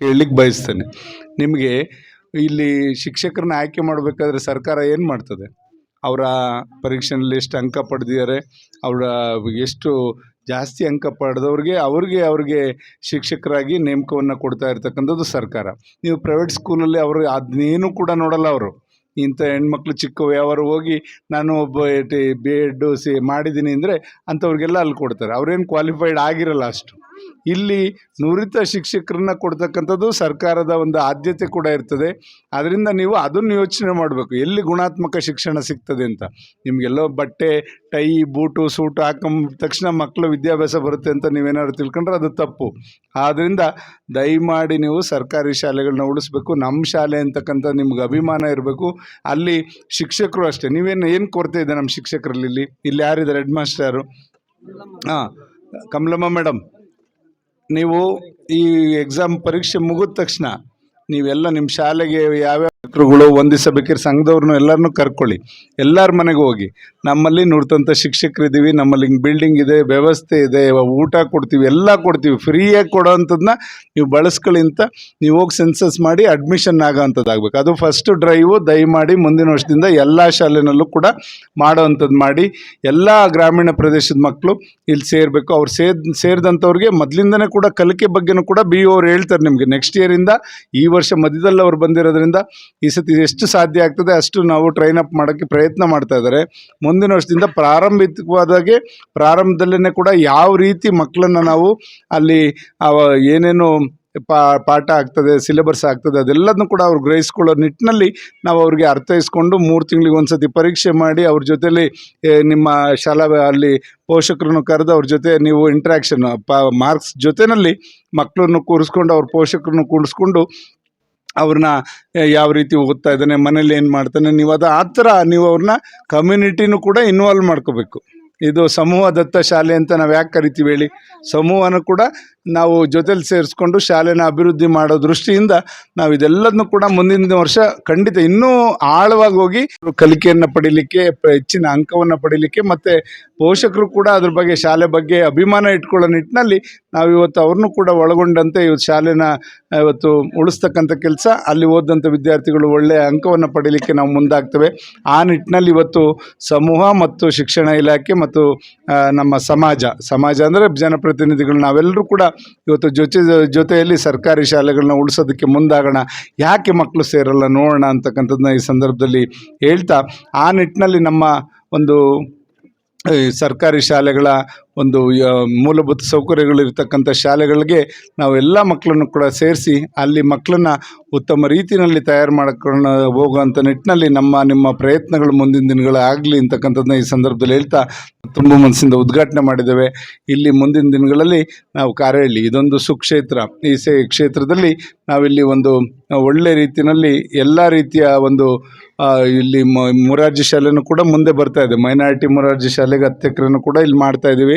ಕೇಳಲಿಕ್ಕೆ ಬಯಸ್ತೇನೆ. ನಿಮಗೆ ಇಲ್ಲಿ ಶಿಕ್ಷಕರನ್ನ ಆಯ್ಕೆ ಮಾಡಬೇಕಾದ್ರೆ ಸರ್ಕಾರ ಏನು ಮಾಡ್ತದೆ? ಅವರ ಪರೀಕ್ಷೆನಲ್ಲಿ ಎಷ್ಟು ಅಂಕ ಪಡೆದಿದ್ದಾರೆ, ಅವರ ಎಷ್ಟು ಜಾಸ್ತಿ ಅಂಕ ಪಡೆದವ್ರಿಗೆ ಅವ್ರಿಗೆ ಅವ್ರಿಗೆ ಶಿಕ್ಷಕರಾಗಿ ನೇಮಕವನ್ನು ಕೊಡ್ತಾ ಇರ್ತಕ್ಕಂಥದ್ದು ಸರ್ಕಾರ. ನೀವು ಪ್ರೈವೇಟ್ ಸ್ಕೂಲಲ್ಲಿ ಅವರು ಅದನ್ನೇನು ಕೂಡ ನೋಡಲ್ಲ ಅವರು. ಇಂಥ ಹೆಣ್ಮಕ್ಳು ಚಿಕ್ಕ ಯಾವಾರು ಹೋಗಿ ನಾನು ಒಬ್ಬ ಬಿ ಎಡ್ ಸಿ ಮಾಡಿದ್ದೀನಿ ಅಂದರೆ ಅಂಥವ್ರಿಗೆಲ್ಲ ಅಲ್ಲಿ ಕೊಡ್ತಾರೆ. ಅವ್ರೇನು ಕ್ವಾಲಿಫೈಡ್ ಆಗಿರಲ್ಲ ಅಷ್ಟು. ಇಲ್ಲಿ ನುರಿತ ಶಿಕ್ಷಕರನ್ನ ಕೊಡ್ತಕ್ಕಂಥದ್ದು ಸರ್ಕಾರದ ಒಂದು ಆದ್ಯತೆ ಕೂಡ ಇರ್ತದೆ. ಅದರಿಂದ ನೀವು ಅದನ್ನು ಯೋಚನೆ ಮಾಡಬೇಕು. ಎಲ್ಲಿ ಗುಣಾತ್ಮಕ ಶಿಕ್ಷಣ ಸಿಗ್ತದೆ ಅಂತ. ನಿಮಗೆಲ್ಲೋ ಬಟ್ಟೆ, ಟೈ, ಬೂಟು, ಸೂಟು ಹಾಕೊಂಬ ತಕ್ಷಣ ಮಕ್ಕಳು ವಿದ್ಯಾಭ್ಯಾಸ ಬರುತ್ತೆ ಅಂತ ನೀವೇನಾದ್ರು ತಿಳ್ಕೊಂಡ್ರೆ ಅದು ತಪ್ಪು. ಆದ್ದರಿಂದ ದಯಮಾಡಿ ನೀವು ಸರ್ಕಾರಿ ಶಾಲೆಗಳನ್ನ ಉಳಿಸ್ಬೇಕು ನಮ್ಮ ಶಾಲೆ ಅಂತಕ್ಕಂಥ ನಿಮ್ಗೆ ಅಭಿಮಾನ ಇರಬೇಕು. ಅಲ್ಲಿ ಶಿಕ್ಷಕರು ಅಷ್ಟೇ. ನೀವೇನು, ಏನು ಕೊರತೆ ಇದೆ ನಮ್ಮ ಶಿಕ್ಷಕರಲ್ಲಿ ಇಲ್ಲಿ? ಇಲ್ಲಿ ಯಾರಿದ್ದಾರೆ? Head master? ಹಾಂ, ಕಮಲಮ್ಮ ಮೇಡಮ್ ನೀವು ಈ ಎಕ್ಸಾಮ್ ಪರೀಕ್ಷೆ ಮುಗಿದ ತಕ್ಷಣ ನೀವೆಲ್ಲ ನಿಮ್ಮ ಶಾಲೆಗೆ ಯಾವ್ಯಾವ ಮಕ್ಕಳುಗಳು ಒಂದಿಸಬೇಕಿದ್ರೆ ಸಂಘದವ್ರನ್ನೂ ಎಲ್ಲರನ್ನೂ ಕರ್ಕೊಳ್ಳಿ. ಎಲ್ಲರ ಮನೆಗೆ ಹೋಗಿ. ನಮ್ಮಲ್ಲಿ ನುರಿತಂಥ ಶಿಕ್ಷಕರಿದ್ದೀವಿ, ನಮ್ಮಲ್ಲಿ ಹಿಂಗೆ ಬಿಲ್ಡಿಂಗ್ ಇದೆ, ವ್ಯವಸ್ಥೆ ಇದೆ, ಊಟ ಕೊಡ್ತೀವಿ, ಎಲ್ಲ ಕೊಡ್ತೀವಿ. ಫ್ರೀಯಾಗಿ ಕೊಡೋವಂಥದ್ದನ್ನ ನೀವು ಬಳಸ್ಕೊಳ್ಳಿ ಅಂತ ನೀವು ಹೋಗಿ ಸೆನ್ಸಸ್ ಮಾಡಿ ಅಡ್ಮಿಷನ್ ಆಗೋ ಅಂತದಾಗ್ಬೇಕು ಅದು ಫಸ್ಟ್ ಡ್ರೈವು ದಯಮಾಡಿ ಮುಂದಿನ ವರ್ಷದಿಂದ ಎಲ್ಲ ಶಾಲೆನಲ್ಲೂ ಕೂಡ ಮಾಡೋವಂಥದ್ದು ಮಾಡಿ. ಎಲ್ಲ ಗ್ರಾಮೀಣ ಪ್ರದೇಶದ ಮಕ್ಕಳು ಇಲ್ಲಿ ಸೇರಬೇಕು. ಅವ್ರು ಸೇರ್ ಸೇರಿದಂಥವ್ರಿಗೆ ಮೊದಲಿಂದನೇ ಕೂಡ ಕಲಿಕೆ ಬಗ್ಗೆನೂ ಕೂಡ ಬಿ ಅವ್ರು ಹೇಳ್ತಾರೆ ನಿಮಗೆ. ನೆಕ್ಸ್ಟ್ ಇಯರಿಂದ ಈ ವರ್ಷ ಮಧ್ಯದಲ್ಲಿ ಅವ್ರು ಬಂದಿರೋದ್ರಿಂದ ಈ ಸತಿ ಎಷ್ಟು ಸಾಧ್ಯ ಆಗ್ತದೆ ಅಷ್ಟು ನಾವು ಟ್ರೈನ್ ಅಪ್ ಮಾಡೋಕ್ಕೆ ಪ್ರಯತ್ನ ಮಾಡ್ತಾ ಇದ್ದಾರೆ. ಮುಂದಿನ ವರ್ಷದಿಂದ ಪ್ರಾರಂಭಿಕವಾದಾಗೆ ಪ್ರಾರಂಭದಲ್ಲೇ ಕೂಡ ಯಾವ ರೀತಿ ಮಕ್ಕಳನ್ನು ನಾವು ಅಲ್ಲಿ ಏನೇನು ಪಾ, ಪಾಠ ಆಗ್ತದೆ ಸಿಲೆಬಸ್ ಆಗ್ತದೆ, ಅದೆಲ್ಲದನ್ನು ಕೂಡ ಅವ್ರು ಗ್ರಹಿಸ್ಕೊಳ್ಳೋ ನಿಟ್ಟಿನಲ್ಲಿ ನಾವು ಅವ್ರಿಗೆ ಅರ್ಥೈಸ್ಕೊಂಡು ಮೂರು ತಿಂಗಳಿಗೆ ಒಂದು ಸತಿ ಪರೀಕ್ಷೆ ಮಾಡಿ ಅವ್ರ ಜೊತೆಲಿ ನಿಮ್ಮ ಶಾಲಾ, ಅಲ್ಲಿ ಪೋಷಕರನ್ನು ಕರೆದು ಅವ್ರ ಜೊತೆ ನೀವು ಇಂಟ್ರ್ಯಾಕ್ಷನ್ ಮಾರ್ಕ್ಸ್ ಜೊತೆಯಲ್ಲಿ ಮಕ್ಕಳನ್ನು ಕೂರಿಸ್ಕೊಂಡು ಅವ್ರ ಪೋಷಕರನ್ನು ಕೂಡಿಸ್ಕೊಂಡು ಅವ್ರನ್ನ ಯಾವ ರೀತಿ ಓದ್ತಾ ಇದ್ದಾನೆ, ಮನೇಲಿ ಏನು ಮಾಡ್ತಾನೆ? ನೀವು ಅದು ಆ ಥರ ನೀವು ಅವ್ರನ್ನ ಕಮ್ಯುನಿಟಿನೂ ಕೂಡ ಇನ್ವಾಲ್ವ್ ಮಾಡ್ಕೋಬೇಕು. ಇದು ಸಮೂಹ ದತ್ತ ಶಾಲೆ ಅಂತ ನಾವು ಯಾಕೆ ಕರಿತೀವಿ ಹೇಳಿ? ಸಮೂಹನೂ ಕೂಡ ನಾವು ಜೊತೆಲಿ ಸೇರಿಸ್ಕೊಂಡು ಶಾಲೆನ ಅಭಿವೃದ್ಧಿ ಮಾಡೋ ದೃಷ್ಟಿಯಿಂದ ನಾವು ಇದೆಲ್ಲದನ್ನು ಕೂಡ ಮುಂದಿನ ವರ್ಷ ಖಂಡಿತ ಇನ್ನೂ ಆಳವಾಗಿ ಹೋಗಿ ಕಲಿಕೆಯನ್ನು ಪಡೀಲಿಕ್ಕೆ ಹೆಚ್ಚಿನ ಅಂಕವನ್ನು ಪಡೀಲಿಕ್ಕೆ ಮತ್ತು ಪೋಷಕರು ಕೂಡ ಅದ್ರ ಬಗ್ಗೆ, ಶಾಲೆ ಬಗ್ಗೆ ಅಭಿಮಾನ ಇಟ್ಕೊಳ್ಳೋ ನಿಟ್ಟಿನಲ್ಲಿ ನಾವು ಇವತ್ತು ಅವ್ರನ್ನೂ ಕೂಡ ಒಳಗೊಂಡಂತೆ ಇವತ್ತು ಶಾಲೆನ ಇವತ್ತು ಉಳಿಸ್ತಕ್ಕಂಥ ಕೆಲಸ. ಅಲ್ಲಿ ಓದಂಥ ವಿದ್ಯಾರ್ಥಿಗಳು ಒಳ್ಳೆಯ ಅಂಕವನ್ನು ಪಡೀಲಿಕ್ಕೆ ನಾವು ಮುಂದಾಗ್ತೇವೆ. ಆ ನಿಟ್ಟಿನಲ್ಲಿ ಇವತ್ತು ಸಮೂಹ ಮತ್ತು ಶಿಕ್ಷಣ ಇಲಾಖೆ ಮತ್ತು ನಮ್ಮ ಸಮಾಜ ಸಮಾಜ ಅಂದರೆ ಜನಪ್ರತಿನಿಧಿಗಳು ನಾವೆಲ್ಲರೂ ಕೂಡ ಇವತ್ತು ಜೊತೆ, ಜೊತೆಯಲ್ಲಿ ಸರ್ಕಾರಿ ಶಾಲೆಗಳನ್ನ ಉಳಿಸೋದಕ್ಕೆ ಮುಂದಾಗೋಣ, ಯಾಕೆ ಮಕ್ಕಳು ಸೇರಲ್ಲ ನೋಡೋಣ ಅಂತಕ್ಕಂಥದ್ದನ್ನ ಈ ಸಂದರ್ಭದಲ್ಲಿ ಹೇಳ್ತಾ, ಆ ನಿಟ್ಟಿನಲ್ಲಿ ನಮ್ಮ ಒಂದು ಸರ್ಕಾರಿ ಶಾಲೆಗಳ ಒಂದು ಯ- ಮೂಲಭೂತ ಸೌಕರ್ಯಗಳು ಇರ್ತಕ್ಕಂಥ ಶಾಲೆಗಳಿಗೆ ನಾವು ಎಲ್ಲ ಮಕ್ಕಳನ್ನು ಕೂಡ ಸೇರಿಸಿ ಅಲ್ಲಿ ಮಕ್ಕಳನ್ನ ಉತ್ತಮ ರೀತಿಯಲ್ಲಿ ತಯಾರು ಮಾಡ್ಕೊಂಡು ಹೋಗುವಂಥ ನಿಟ್ಟಿನಲ್ಲಿ ನಮ್ಮ, ನಿಮ್ಮ ಪ್ರಯತ್ನಗಳು ಮುಂದಿನ ದಿನಗಳಾಗಲಿ ಅಂತಕ್ಕಂಥದ್ದನ್ನ ಈ ಸಂದರ್ಭದಲ್ಲಿ ಹೇಳ್ತಾ ತುಂಬ ಮನಸ್ಸಿಂದ ಉದ್ಘಾಟನೆ ಮಾಡಿದ್ದೇವೆ. ಇಲ್ಲಿ ಮುಂದಿನ ದಿನಗಳಲ್ಲಿ ನಾವು ಕಾರಹಳ್ಳಿ ಇದೊಂದು ಸುಕ್ಷೇತ್ರ. ಈ ಸೇ, ಕ್ಷೇತ್ರದಲ್ಲಿ ನಾವಿಲ್ಲಿ ಒಂದು, ಒಳ್ಳೆ ರೀತಿಯಲ್ಲಿ ಎಲ್ಲ ರೀತಿಯ ಒಂದು ಇಲ್ಲಿ ಮೊರಾರ್ಜಿ ಶಾಲೆನೂ ಕೂಡ ಮುಂದೆ ಬರ್ತಾ ಇದೆ. ಮೈನಾರಿಟಿ ಮೊರಾರ್ಜಿ ಶಾಲೆಗೆ ಹತ್ತು ಎಕರೆನೂ ಕೂಡ ಇಲ್ಲಿ ಮಾಡ್ತಾ ಇದ್ದೀವಿ.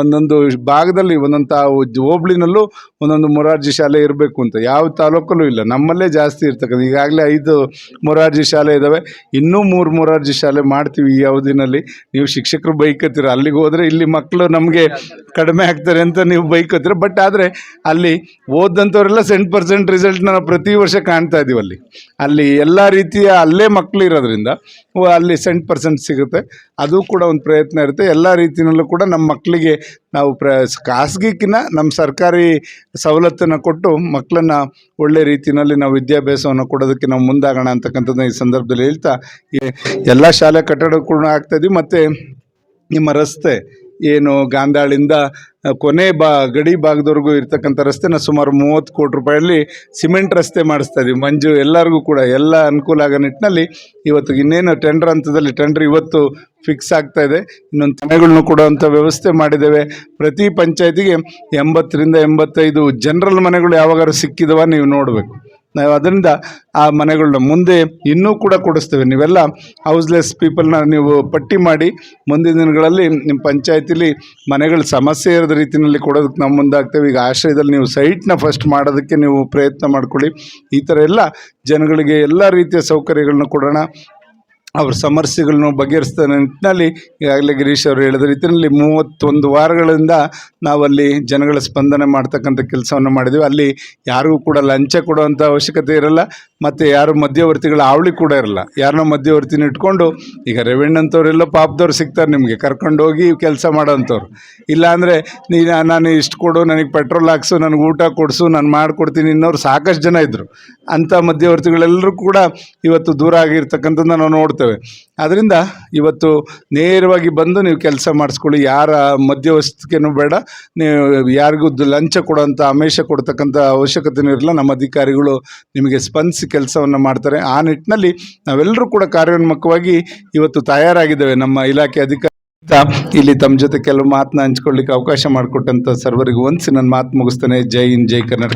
ಒಂದೊಂದು ಭಾಗದಲ್ಲಿ, ಒಂದೊಂದು ತಾ ಹೋಬ್ಳಿನಲ್ಲೂ ಒಂದೊಂದು ಮೊರಾರ್ಜಿ ಶಾಲೆ ಇರಬೇಕು ಅಂತ. ಯಾವ ತಾಲೂಕಲ್ಲೂ ಇಲ್ಲ. ನಮ್ಮಲ್ಲೇ ಜಾಸ್ತಿ ಇರ್ತಕ್ಕಂಥ, ಈಗಾಗಲೇ ಐದು ಮೊರಾರ್ಜಿ ಶಾಲೆ ಇದ್ದಾವೆ ಇನ್ನೂ ಮೂರು ಮೊರಾರ್ಜಿ ಶಾಲೆ ಮಾಡ್ತೀವಿ ಈ ಅವಧಿನಲ್ಲಿ. ನೀವು ಶಿಕ್ಷಕರು ಬೈಕತ್ತೀರ. ಅಲ್ಲಿಗೆ ಹೋದರೆ ಇಲ್ಲಿ ಮಕ್ಕಳು ನಮಗೆ ಕಡಿಮೆ ಆಗ್ತಾರೆ ಅಂತ ನೀವು ಬೈಕತ್ತೀರ. ಬಟ್ ಆದರೆ ಅಲ್ಲಿ ಓದಂಥವರೆಲ್ಲ ಸೆಂಟ್ ಪರ್ಸೆಂಟ್ ರಿಸಲ್ಟ್ನ ನಾವು ಪ್ರತಿ ವರ್ಷ ಕಾಣ್ತಾ ಇದ್ದೀವಿ ಅಲ್ಲಿ. ಅಲ್ಲಿ ಎಲ್ಲ ರೀತಿಯ ಅಲ್ಲೇ ಮಕ್ಕಳು ಇರೋದ್ರಿಂದ ಅಲ್ಲಿ ಸೆಂಟ್ ಪರ್ಸೆಂಟ್ ಸಿಗುತ್ತೆ. ಅದು ಕೂಡ ಒಂದು ಪ್ರಯತ್ನ ಇರುತ್ತೆ. ಎಲ್ಲ ರೀತಿಯಲ್ಲೂ ಕೂಡ ನಮ್ಮ ಮಕ್ಕಳಿಗೆ ನಾವು ಪ್ರ ಖಾಸಗಿಕ್ಕಿನ ನಮ್ಮ ಸರ್ಕಾರಿ ಸವಲತ್ತನ್ನು ಕೊಟ್ಟು ಮಕ್ಕಳನ್ನ ಒಳ್ಳೆ ರೀತಿಯಲ್ಲಿ ನಾವು ವಿದ್ಯಾಭ್ಯಾಸವನ್ನು ಕೊಡೋದಕ್ಕೆ ನಾವು ಮುಂದಾಗೋಣ ಅಂತಕ್ಕಂಥದ್ದು ಈ ಸಂದರ್ಭದಲ್ಲಿ ಹೇಳ್ತಾ ಎಲ್ಲ ಶಾಲೆ ಕಟ್ಟಡ ಕೂಡ ಇದೀವಿ ಮತ್ತು ನಿಮ್ಮ ರಸ್ತೆ ಏನು ಗಾಂಧಾಳಿಂದ ಕೊನೆ ಬಾ, ಗಡಿ ಭಾಗದವರೆಗೂ ಇರ್ತಕ್ಕಂಥ ರಸ್ತೆನ ಸುಮಾರು ಮೂವತ್ತು ಕೋಟಿ ರೂಪಾಯಲ್ಲಿ ಸಿಮೆಂಟ್ ರಸ್ತೆ ಮಾಡಿಸ್ತಾ ಇದ್ದೀವಿ. ಮಂಜು ಎಲ್ಲರಿಗೂ ಕೂಡ ಎಲ್ಲ ಅನುಕೂಲ ಆಗೋ ನಿಟ್ಟಿನಲ್ಲಿ ಇವತ್ತು ಇನ್ನೇನು ಟೆಂಡರ್ ಹಂತದಲ್ಲಿ ಟೆಂಡರ್ ಇವತ್ತು ಫಿಕ್ಸ್ ಆಗ್ತಾ ಇದೆ. ಇನ್ನೊಂದು ಮನೆಗಳನ್ನು ಕೊಡುವಂಥ ವ್ಯವಸ್ಥೆ ಮಾಡಿದ್ದೇವೆ. ಪ್ರತಿ ಪಂಚಾಯತಿಗೆ ಎಂಬತ್ತರಿಂದ ಎಂಬತ್ತೈದು ಜನರಲ್ ಮನೆಗಳು ಯಾವಾಗಾದ್ರು ಸಿಕ್ಕಿದವ ನೀವು ನೋಡಬೇಕು. ನಾವು ಅದರಿಂದ ಆ ಮನೆಗಳನ್ನ ಮುಂದೆ ಇನ್ನೂ ಕೂಡ ಕೊಡಿಸ್ತೇವೆ. ನೀವೆಲ್ಲ ಹೌಸ್ಲೆಸ್ ಪೀಪಲ್ನ ನೀವು ಪಟ್ಟಿ ಮಾಡಿ ಮುಂದಿನ ದಿನಗಳಲ್ಲಿ ನಿಮ್ಮ ಪಂಚಾಯತಿಲಿ ಮನೆಗಳ ಸಮಸ್ಯೆ ಇರೋದ ರೀತಿಯಲ್ಲಿ ಕೊಡೋದಕ್ಕೆ ನಾವು ಮುಂದಾಗ್ತೇವೆ. ಈಗ ಆಶ್ರಯದಲ್ಲಿ ನೀವು ಸೈಟ್ನ ಫಸ್ಟ್ ಮಾಡೋದಕ್ಕೆ ನೀವು ಪ್ರಯತ್ನ ಮಾಡ್ಕೊಳ್ಳಿ. ಈ ಥರ ಎಲ್ಲ ಜನಗಳಿಗೆ ಎಲ್ಲ ರೀತಿಯ ಸೌಕರ್ಯಗಳನ್ನ ಕೊಡೋಣ. ಅವ್ರ ಸಮಸ್ಯೆಗಳನ್ನು ಬಗೆಹರಿಸಿದ ನಿಟ್ಟಿನಲ್ಲಿ ಈಗಾಗಲೇ ಗಿರೀಶ್ ಅವರು ಹೇಳಿದ ರೀತಿಯಲ್ಲಿ ಮೂವತ್ತೊಂದು ವಾರಗಳಿಂದ ನಾವಲ್ಲಿ ಜನಗಳ ಸ್ಪಂದನೆ ಮಾಡ್ತಕ್ಕಂಥ ಕೆಲಸವನ್ನು ಮಾಡಿದ್ದೀವಿ ಅಲ್ಲಿ ಯಾರಿಗೂ ಕೂಡ ಲಂಚ ಕೊಡುವಂಥ ಅವಶ್ಯಕತೆ ಇರಲ್ಲ, ಮತ್ತು ಯಾರು ಮಧ್ಯವರ್ತಿಗಳ ಹಾವಳಿ ಕೂಡ ಇರಲ್ಲ. ಯಾರನ್ನೋ ಮಧ್ಯವರ್ತಿನ ಇಟ್ಕೊಂಡು, ಈಗ ರೆವೆನ್ಯೂ ಅಂಥವ್ರೆಲ್ಲ ಪಾಪದವ್ರು ಸಿಗ್ತಾರೆ ನಿಮಗೆ ಕರ್ಕೊಂಡೋಗಿ ಕೆಲಸ ಮಾಡೋಂಥವ್ರು. ಇಲ್ಲಾಂದರೆ ನೀ ನಾನು ಇಷ್ಟು ಕೊಡು, ನನಗೆ ಪೆಟ್ರೋಲ್ ಹಾಕ್ಸು, ನನಗೆ ಊಟ ಕೊಡಿಸು, ನಾನು ಮಾಡಿಕೊಡ್ತೀನಿ ಇನ್ನೋರು ಸಾಕಷ್ಟು ಜನ ಇದ್ದರು ಅಂಥ ಮಧ್ಯವರ್ತಿಗಳೆಲ್ಲರೂ ಕೂಡ ಇವತ್ತು ದೂರ ಆಗಿರ್ತಕ್ಕಂಥದ್ದು ನಾವು ನೋಡ್ತೇವೆ. ಆದ್ದರಿಂದ ಇವತ್ತು ನೇರವಾಗಿ ಬಂದು ನೀವು ಕೆಲಸ ಮಾಡಿಸ್ಕೊಳ್ಳಿ. ಯಾರ ಮಧ್ಯವಸ್ತಿಕೆನೂ ಬೇಡ. ನೀವು ಯಾರಿಗೂ ಲಂಚ ಕೊಡೋಂಥ, ಆಮೇಷ ಕೊಡ್ತಕ್ಕಂಥ ಅವಶ್ಯಕತೆಯೂ ಇರಲ್ಲ. ನಮ್ಮ ಅಧಿಕಾರಿಗಳು ನಿಮಗೆ ಸ್ಪಂದಿಸಿ ಕೆಲಸವನ್ನು ಮಾಡ್ತಾರೆ. ಆ ನಿಟ್ಟಿನಲ್ಲಿ ನಾವೆಲ್ಲರೂ ಕೂಡ ಕಾರ್ಯೋನ್ಮುಖವಾಗಿ ಇವತ್ತು ತಯಾರಾಗಿದ್ದೇವೆ. ನಮ್ಮ ಇಲಾಖೆ ಅಧಿಕಾರಿ ಇಲ್ಲಿ ತಮ್ಮ ಜೊತೆ ಕೆಲವು ಮಾತನ್ನ ಹಂಚ್ಕೊಳ್ಳಿಕ್ಕೆ ಅವಕಾಶ ಮಾಡಿಕೊಟ್ಟಂಥ ಸರ್ವರಿಗೂ ಒಂದ್ಸಿ ನನ್ನ ಮಾತು ಮುಗಿಸ್ತೇನೆ. ಜೈ ಇನ್ ಜೈ ಕರ್ನಾಟಕ.